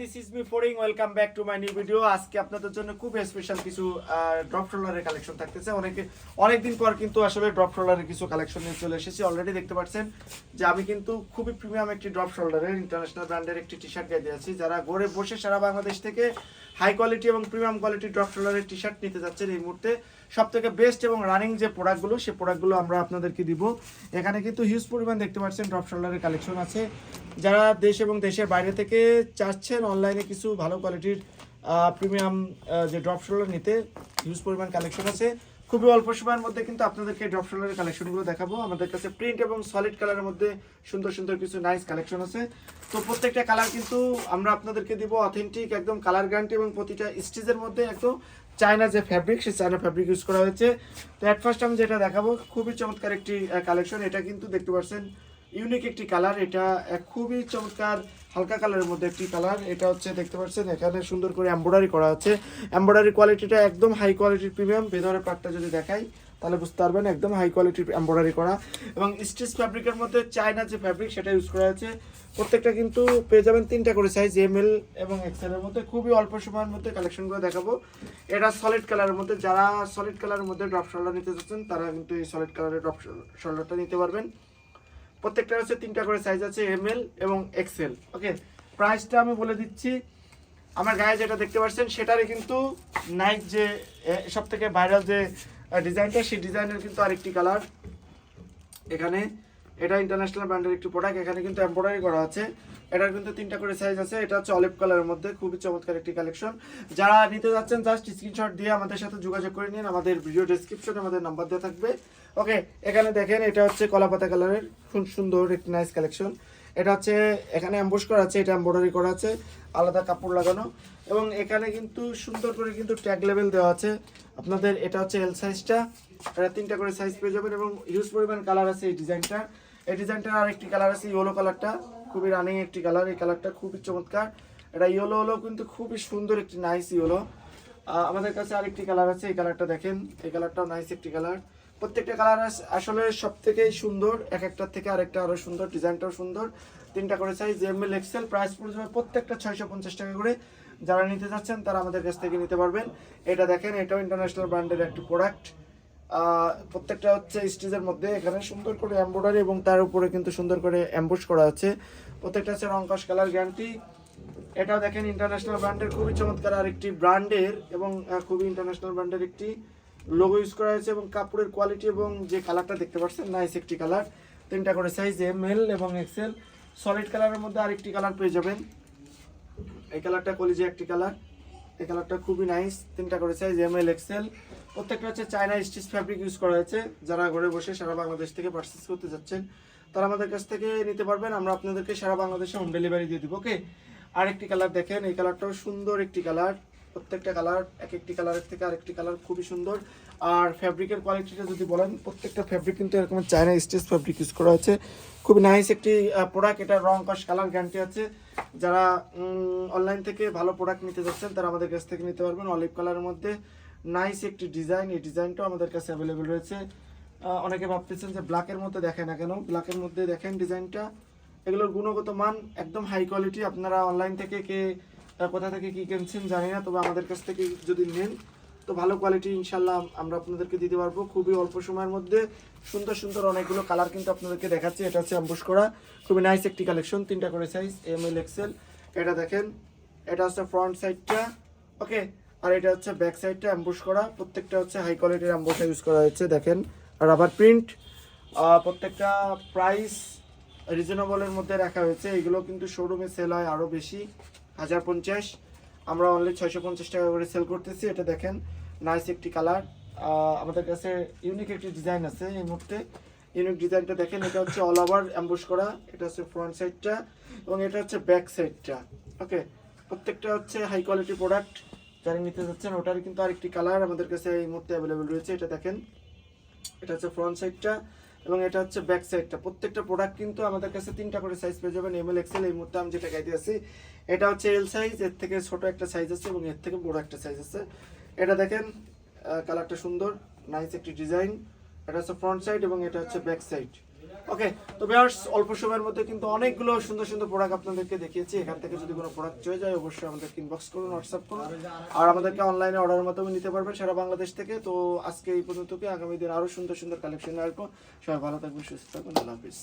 This is me ফোরিং welcome back to my new video আজকে আপনাদের জন্য খুব স্পেশাল কিছু ড্রপ ট্রলারের কালেকশন থাকতেছে। অনেকে, অনেকদিন পর কিন্তু আসলে ড্রপ ট্রলারের কিছু কালেকশন নিয়ে চলে এসেছি। অলরেডি দেখতে পাচ্ছেন যে আমি কিন্তু খুবই প্রিমিয়াম একটি ড্রপ শোল্ডারের ইন্টারন্যাশনাল ব্র্যান্ডের একটি টি শার্ট গায়ে দিয়েছি যারা ঘরে বসে সারা বাংলাদেশ থেকে হাই কোয়ালিটি এবং প্রিমিয়াম কোয়ালিটি ড্রপ শোল্ডারের টি শার্ট নিতে যাচ্ছেন এই মুহূর্তে। সব থেকে বেস্ট এবং রানিং যে প্রোডাক্টগুলো সে প্রোডাক্টগুলো আমরা আপনাদেরকে দিব। এখানে কিন্তু হিউজ পরিমাণ দেখতে পাচ্ছেন ড্রপ শোল্ডারের কালেকশন আছে। যারা দেশ এবং দেশের বাইরে থেকে চাচ্ছেন অনলাইনে কিছু ভালো কোয়ালিটির প্রিমিয়াম যে ড্রপ শোল্ডার নিতে হিউজ পরিমাণ কালেকশন আছে। খুবই অল্প সময়ের মধ্যে কিন্তু আপনাদেরকে ড্রপ শোল্ডারের কালেকশনগুলো দেখাবো। আমাদের কাছে প্রিন্ট এবং সলিড কালারের মধ্যে সুন্দর সুন্দর কিছু নাইস কালেকশন আছে। তো প্রত্যেকটা কালার কিন্তু আমরা আপনাদেরকে দিব অথেন্টিক একদম কালার গ্যারান্টি এবং প্রতিটা স্টিচের মধ্যে একদম চায়না যে ফ্যাব্রিক সেই চায়না ফ্যাব্রিক ইউজ করা হয়েছে। তো অ্যাট ফার্স্ট আমি যেটা দেখাবো, খুবই চমৎকার একটি কালেকশন এটা কিন্তু দেখতে পাচ্ছেন ইউনিক একটি কালার। এটা খুবই চমৎকার হালকা কালারের মধ্যে একটি কালার। এটা হচ্ছে দেখতে পাচ্ছেন, এখানে সুন্দর করে এমব্রয়ডারি করা আছে। এমব্রয়ডারি কোয়ালিটিটা একদম হাই কোয়ালিটির প্রিমিয়াম ভেতরের পার্টটা যদি দেখাই, তাহলে বুঝতে পারবেন একদম হাই কোয়ালিটির এমব্রয়ডারি করা। এবং স্টিচ ফ্যাব্রিকের মধ্যে চায়না যে ফ্যাব্রিক সেটা ইউজ করা আছে প্রত্যেকটা কিন্তু পেয়ে যাবেন তিনটা করে সাইজ এম এল এবং এক্সেল এর মধ্যে। খুবই অল্প সময়ের মধ্যে কালেকশনগুলো দেখাবো। এটা সলিড কালারের মধ্যে। যারা সলিড কালারের মধ্যে ড্রপ শোল্ডার নিতে চাচ্ছেন, তারা কিন্তু এই সলিড কালারের ড্রপ শোল্ডারটা নিতে পারবেন। প্রত্যেকটা হচ্ছে তিনটা করে সাইজ আছে এম এবং এক্সেল ওকে প্রাইসটা আমি বলে দিচ্ছি। আমার গায়ে যেটা দেখতে পাচ্ছেন, সেটারই কিন্তু নাইক যে সব থেকে ভাইরাল যে ডিজাইনটা সেই ডিজাইনের কিন্তু আরেকটি কালার এখানে এটা ইন্টারন্যাশনাল ব্র্যান্ডের একটি প্রোডাক্ট এখানে কিন্তু এমব্রয়ডারি করা আছে। এটার কিন্তু তিনটা করে সাইজ আছে। এটা হচ্ছে অলিভ কালারের মধ্যে, খুবই চমৎকার একটি কালেকশন যারা নিতে যাচ্ছেন জাস্ট স্ক্রিনশট দিয়ে আমাদের সাথে যোগাযোগ করে নিন। আমাদের ভিডিও ডেসক্রিপশনে আমাদের নাম্বার দেওয়া থাকবে। ওকে, এখানে দেখেন এটা হচ্ছে কলাপাতা কালারের, খুব সুন্দর, একটি নাইস কালেকশন এটা হচ্ছে, এখানে অ্যাম্বুশ করা আছে, এটা এমব্রয়ডারি করা আছে, আলাদা কাপড় লাগানো। এবং এখানে কিন্তু সুন্দর করে কিন্তু ট্যাগ লেভেল দেওয়া আছে। আপনাদের এটা হচ্ছে এল সাইজটা এটা তিনটা করে সাইজ পেয়ে যাবেন এবং হিউজ পরিমাণ কালার আছে এই ডিজাইনটা এই ডিজাইনটার আরেকটি কালার আছে ইয়েলো কালারটা খুবই রানিং একটি কালার এই কালারটা খুবই চমৎকার। এটা ইয়েলো হলো কিন্তু খুবই সুন্দর একটি নাইস ইয়েলো আমাদের কাছে আরেকটি কালার আছে, এই কালারটা দেখেন, এই কালারটাও নাইস একটি কালার প্রত্যেকটা কালার আসলে সব থেকেই সুন্দর, এক একটার থেকে আরেকটা আরও সুন্দর, ডিজাইনটাও সুন্দর। তিনটা করে size M L XL price পড়ে প্রত্যেকটা ছয়শো পঞ্চাশ টাকা করে। যারা নিতে চাচ্ছেন, তারা আমাদের কাছ থেকে নিতে পারবেন। এটা দেখেন, এটাও ইন্টারন্যাশনাল ব্র্যান্ডের একটি প্রোডাক্ট প্রত্যেকটা হচ্ছে স্টেজের মধ্যে এখানে সুন্দর করে এমব্রয়ডারি এবং তার উপরে কিন্তু সুন্দর করে অ্যাম্বুশ করা আছে। প্রত্যেকটা হচ্ছে রংকশ কালার গ্যারান্টি এটাও দেখেন ইন্টারন্যাশনাল ব্র্যান্ডের খুবই চমৎকার আরেকটি ব্র্যান্ডের এবং খুবই ইন্টারন্যাশনাল ব্র্যান্ডের একটি লোগো ইউজ করা হয়েছে এবং কাপড়ের কোয়ালিটি এবং যে কালারটা দেখতে পাচ্ছেন নাইস একটি কালার তিনটা করে সাইজ এম এল এবং এক্সেল সলিড কালারের মধ্যে আরেকটি কালার পেয়ে যাবেন। এই কালারটা কলিজে একটি কালার এই কালারটা খুবই নাইস তিনটা করে সাইজ এম এল এক্সেল প্রত্যেকটা হচ্ছে চায়না স্টিচ ফ্যাব্রিক ইউজ করা হয়েছে। যারা ঘরে বসে সারা বাংলাদেশ থেকে পার্চেস করতে যাচ্ছেন, তারা আমাদের কাছ থেকে নিতে পারবেন। আমরা আপনাদেরকে সারা বাংলাদেশে হোম ডেলিভারি দিয়ে দিব ওকে আরেকটি কালার দেখেন। এই কালারটাও সুন্দর একটি কালার প্রত্যেকটা কালার এক একটি কালারের থেকে আরেকটি কালার খুবই সুন্দর। আর ফ্যাব্রিকের কোয়ালিটিটা যদি বলেন, প্রত্যেকটা ফ্যাব্রিক কিন্তু এরকম চায়না স্টেজ ফ্যাব্রিক ইউজ করা হয়েছে। খুবই নাইস একটি প্রোডাক্ট এটা রং কস কালার গ্যারান্টি আছে। যারা অনলাইন থেকে ভালো প্রোডাক্ট নিতে যাচ্ছেন, তারা আমাদের কাছ থেকে নিতে পারবেন অলিভ কালারের মধ্যে। নাইস একটি ডিজাইন এই ডিজাইনটাও আমাদের কাছে অ্যাভেলেবেল রয়েছে। অনেকে ভাবতেছেন যে ব্ল্যাকের মধ্যে দেখেন না কেন? ব্ল্যাকের মধ্যে দেখেন ডিজাইনটা এগুলোর গুণগত মান একদম হাই কোয়ালিটি আপনারা অনলাইন থেকে কে কোথা থেকে কি কিনছেন জানি না, তবে আমাদের কাছ থেকে যদি নেন, তো ভালো কোয়ালিটি ইনশাল্লাহ আমরা আপনাদেরকে দিতে পারব। খুবই অল্প সময়ের মধ্যে সুন্দর সুন্দর অনেকগুলো কালার কিন্তু আপনাদেরকে দেখাচ্ছি। এটা হচ্ছে অ্যাম্বুশ করা খুবই নাইস একটি কালেকশন তিনটা করে সাইজ এম এল এক্সেল এটা দেখেন, এটা হচ্ছে ফ্রন্ট সাইডটা ওকে আর এটা হচ্ছে ব্যাক সাইডটা অ্যাম্বুশ করা প্রত্যেকটা হচ্ছে হাই কোয়ালিটির অ্যাম্বুসা ইউজ করা হয়েছে, দেখেন। আর রাবার প্রিন্ট প্রত্যেকটা প্রাইস রিজনেবলের মধ্যে রাখা হয়েছে। এগুলো কিন্তু শোরুমে সেল হয় আরও বেশি। হাজার পঞ্চাশ। আমরা অনলি ছয়শো পঞ্চাশ টাকা করে সেল করতেছি, এটা দেখেন নাইস একটি কালার আমাদের কাছে ইউনিক একটি ডিজাইন আছে এই মুহূর্তে। ইউনিক ডিজাইনটা দেখেন, এটা হচ্ছে অল ওভার অ্যাম্বুশ করা, এটা হচ্ছে ফ্রন্ট সাইডটা এবং এটা হচ্ছে ব্যাক সাইডটা ওকে প্রত্যেকটা হচ্ছে হাই কোয়ালিটি প্রোডাক্ট যারা নিতে যাচ্ছেন ওটার কিন্তু আরেকটি কালার আমাদের কাছে এই মুহূর্তে অ্যাভেলেবেল রয়েছে, এটা দেখেন। এটা হচ্ছে ফ্রন্ট সাইডটা এবং এটা হচ্ছে ব্যাক সাইডটা প্রত্যেকটা প্রোডাক্ট কিন্তু আমাদের কাছে তিনটা করে সাইজ পেয়ে যাবেন। এম এল এক্সেল এই মুহূর্তে আমি যেটা গাইতে আছি এটা হচ্ছে এল সাইজ এর থেকে ছোট একটা সাইজ আছে এবং এর থেকে বড় একটা সাইজ আছে। এটা দেখেন কালারটা সুন্দর নাইস একটি ডিজাইন এটা হচ্ছে ফ্রন্ট সাইড এবং এটা হচ্ছে ব্যাক সাইড ওকে তো ভিউয়ার্স অল্প সময়ের মধ্যে কিন্তু অনেকগুলো সুন্দর সুন্দর প্রোডাক্ট আপনাদেরকে দেখিয়েছি। এখান থেকে যদি কোনো প্রোডাক্ট চলে যায়, অবশ্যই আমাদেরকে ইনবক্স করুন হোয়াটসঅ্যাপ করুন। আর আমাদেরকে অনলাইনে অর্ডারের মাধ্যমে নিতে পারবেন সারা বাংলাদেশ থেকে। তো আজকে এই পর্যন্ত আগামী দিন আরও সুন্দর সুন্দর কালেকশন আসব। সবাই ভালো থাকবেন, সুস্থ থাকবেন। আল্লাহ হাফিজ।